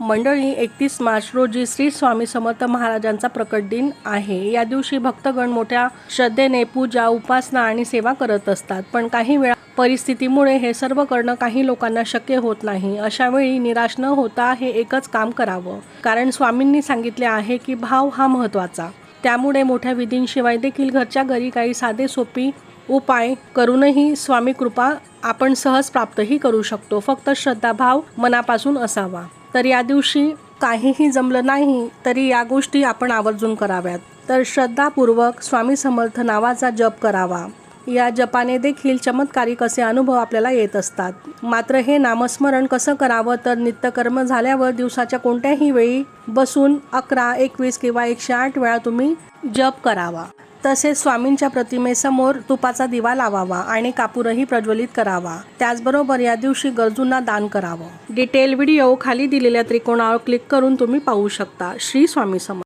मंडळी एकतीस मार्च रोजी श्री स्वामी समर्थ महाराजांचा प्रकट दिन आहे. या दिवशी भक्तगण मोठ्या श्रद्धेने पूजा उपासना आणि सेवा करत असतात. पण काही वेळा परिस्थितीमुळे हे सर्व करणं काही लोकांना शक्य होत नाही. अशा वेळी निराश न होता हे एकच काम करावं. कारण स्वामींनी सांगितले आहे की भाव हा महत्त्वाचा. त्यामुळे मोठ्या विधींशिवाय देखील घरच्या घरी काही साधे सोपी उपाय करूनही स्वामी कृपा आपण सहज प्राप्तही करू शकतो. फक्त श्रद्धाभाव मनापासून असावा. तर या दिवशी काहीही जमलं नाही तरी या गोष्टी आपण आवर्जून कराव्यात. तर श्रद्धापूर्वक स्वामी समर्थ नावाचा जप करावा. या जपाने देखील चमत्कारिक असे अनुभव आपल्याला येत असतात. मात्र हे नामस्मरण कसं करावं तर नित्यकर्म झाल्यावर दिवसाच्या कोणत्याही वेळी बसून अकरा एकवीस किंवा एकशे आठ वेळा तुम्ही जप करावा. तसेच स्वामींच्या प्रतिमेसमोर तुपाचा दिवा लावावा आणि कापूरही प्रज्वलित करावा. त्याचबरोबर या दिवशी गरजूंना दान करावं. डिटेल व्हिडिओ खाली दिलेल्या त्रिकोणावर क्लिक करून तुम्ही पाहू शकता. श्री स्वामी समर्थ.